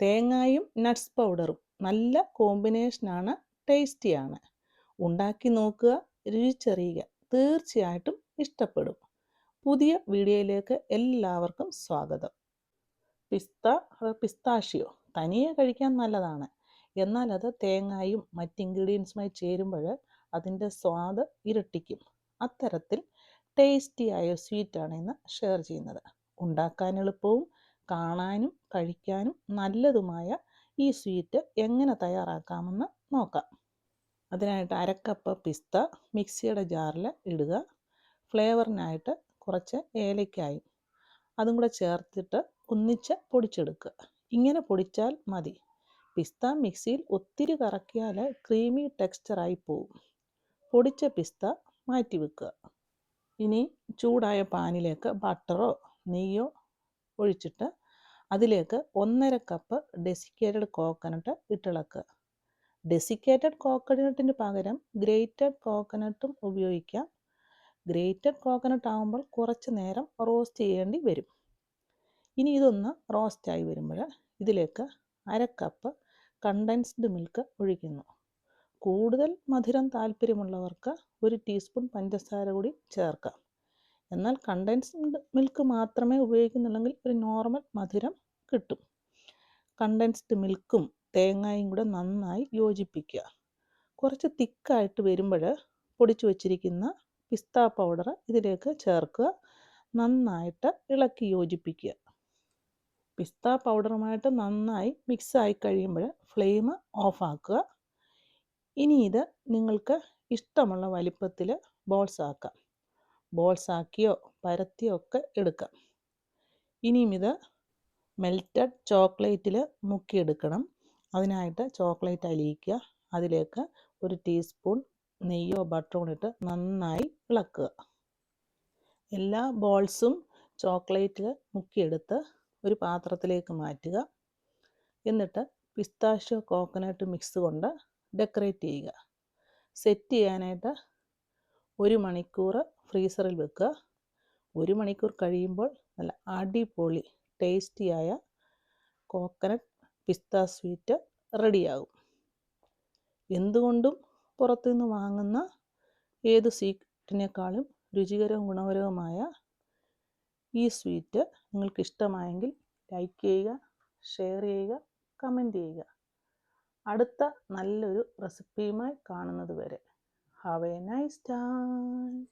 തേങ്ങായും നട്ട്സ് പൗഡറും നല്ല കോമ്പിനേഷനാണ് ടേസ്റ്റിയാണ് ഉണ്ടാക്കി നോക്കുക രുചിച്ചറിയുക തീർച്ചയായിട്ടും ഇഷ്ടപ്പെടും. പുതിയ വീഡിയോയിലേക്ക് എല്ലാവർക്കും സ്വാഗതം. പിസ്ത പിസ്താഷ്യോ തനിയെ കഴിക്കാൻ നല്ലതാണ്. എന്നാൽ അത് തേങ്ങായും മറ്റ് ഇൻഗ്രീഡിയൻസുമായി ചേരുമ്പോൾ അതിന്റെ സ്വാദ് ഇരട്ടിക്കും. അത്തരത്തിൽ ടേസ്റ്റിയായ സ്വീറ്റാണ് ഇന്ന് ഷെയർ ചെയ്യുന്നത്. ഉണ്ടാക്കാൻ എളുപ്പവും കാണാനും കഴിക്കാനും നല്ലതുമായ ഈ സ്വീറ്റ് എങ്ങനെ തയ്യാറാക്കാമെന്ന് നോക്കാം. അതിനായിട്ട് അരക്കപ്പ് പിസ്ത മിക്സിയുടെ ജാറിൽ ഇടുക. ഫ്ലേവറിനായിട്ട് കുറച്ച് ഏലക്കായും അതും കൂടെ ചേർത്തിട്ട് ഒന്നിച്ച് പൊടിച്ചെടുക്കുക. ഇങ്ങനെ പൊടിച്ചാൽ മതി. പിസ്ത മിക്സിയിൽ ഒത്തിരി കറക്കിയാൽ ക്രീമി ടെക്സ്ചറായി പോവും. പൊടിച്ച പിസ്ത മാറ്റി വെക്കുക. ഇനി ചൂടായ പാനിലേക്ക് ബട്ടറോ നെയ്യോ ഒഴിച്ചിട്ട് അതിലേക്ക് ഒന്നര കപ്പ് ഡെസിക്കേറ്റഡ് കോക്കനട്ട് ഇട്ടിളക്കുക. ഡെസിക്കേറ്റഡ് കോക്കനട്ടിന് പകരം ഗ്രേറ്റഡ് കോക്കനട്ടും ഉപയോഗിക്കാം. ഗ്രേറ്റഡ് കോക്കനട്ട് ആകുമ്പോൾ കുറച്ച് നേരം റോസ്റ്റ് ചെയ്യേണ്ടി വരും. ഇനി ഇതൊന്ന് റോസ്റ്റായി വരുമ്പോൾ ഇതിലേക്ക് അര കപ്പ് കണ്ടൻസ്ഡ് മിൽക്ക് ഒഴിക്കുന്നു. കൂടുതൽ മധുരം താല്പര്യമുള്ളവർക്ക് ഒരു ടീസ്പൂൺ പഞ്ചസാര കൂടി ചേർക്കാം. എന്നാൽ കണ്ടൻസ്ഡ് മിൽക്ക് മാത്രമേ ഉപയോഗിക്കുന്നുള്ളെങ്കിൽ ഒരു നോർമൽ മധുരം കിട്ടും. കണ്ടൻസ്ഡ് മിൽക്കും തേങ്ങയും കൂടെ നന്നായി യോജിപ്പിക്കുക. കുറച്ച് തിക്കായിട്ട് വരുമ്പോൾ പൊടിച്ചു വച്ചിരിക്കുന്ന പിസ്ത പൗഡർ ഇതിലേക്ക് ചേർക്കുക. നന്നായിട്ട് ഇളക്കി യോജിപ്പിക്കുക. പിസ്ത പൗഡറുമായിട്ട് നന്നായി മിക്സ് ആയി കഴിയുമ്പോൾ ഫ്ലെയിം ഓഫാക്കുക ഇനി ഇത് നിങ്ങൾക്ക് ഇഷ്ടമുള്ള വലിപ്പത്തിൽ ബോൾസ് ആക്കാം. ബോൾസ് ആക്കിയോ പരത്തിയോ ഒക്കെ എടുക്കാം. ഇനിയും ഇത് മെൽറ്റഡ് ചോക്ലേറ്റിൽ മുക്കിയെടുക്കണം. അതിനായിട്ട് ചോക്ലേറ്റ് അലിയിക്കുക. അതിലേക്ക് ഒരു ടീസ്പൂൺ നെയ്യോ ബട്ടറോ ഇട്ട് നന്നായി ഇളക്കുക. എല്ലാ ബോൾസും ചോക്ലേറ്റിൽ മുക്കിയെടുത്ത് ഒരു പാത്രത്തിലേക്ക് മാറ്റുക. എന്നിട്ട് പിസ്താഷ്യോ കോക്കനട്ട് മിക്സ് കൊണ്ട് ഡെക്കറേറ്റ് ചെയ്യുക. സെറ്റ് ചെയ്യാനായിട്ട് ഒരു മണിക്കൂർ ഫ്രീസറിൽ വെക്കുക. ഒരു മണിക്കൂർ കഴിയുമ്പോൾ നല്ല അടിപൊളി ടേസ്റ്റിയായ കോക്കനട്ട് പിസ്ത സ്വീറ്റ് റെഡിയാകും. എന്തുകൊണ്ടും പുറത്തുനിന്ന് വാങ്ങുന്ന ഏത് സ്വീറ്റിനേക്കാളും രുചികരവും ഗുണപരവുമായ ഈ സ്വീറ്റ് നിങ്ങൾക്ക് ഇഷ്ടമായെങ്കിൽ ലൈക്ക് ചെയ്യുക ഷെയർ ചെയ്യുക കമന്റ് ചെയ്യുക. അടുത്ത നല്ലൊരു റെസിപ്പിയുമായി കാണുന്നത് വരെ. Have a nice time.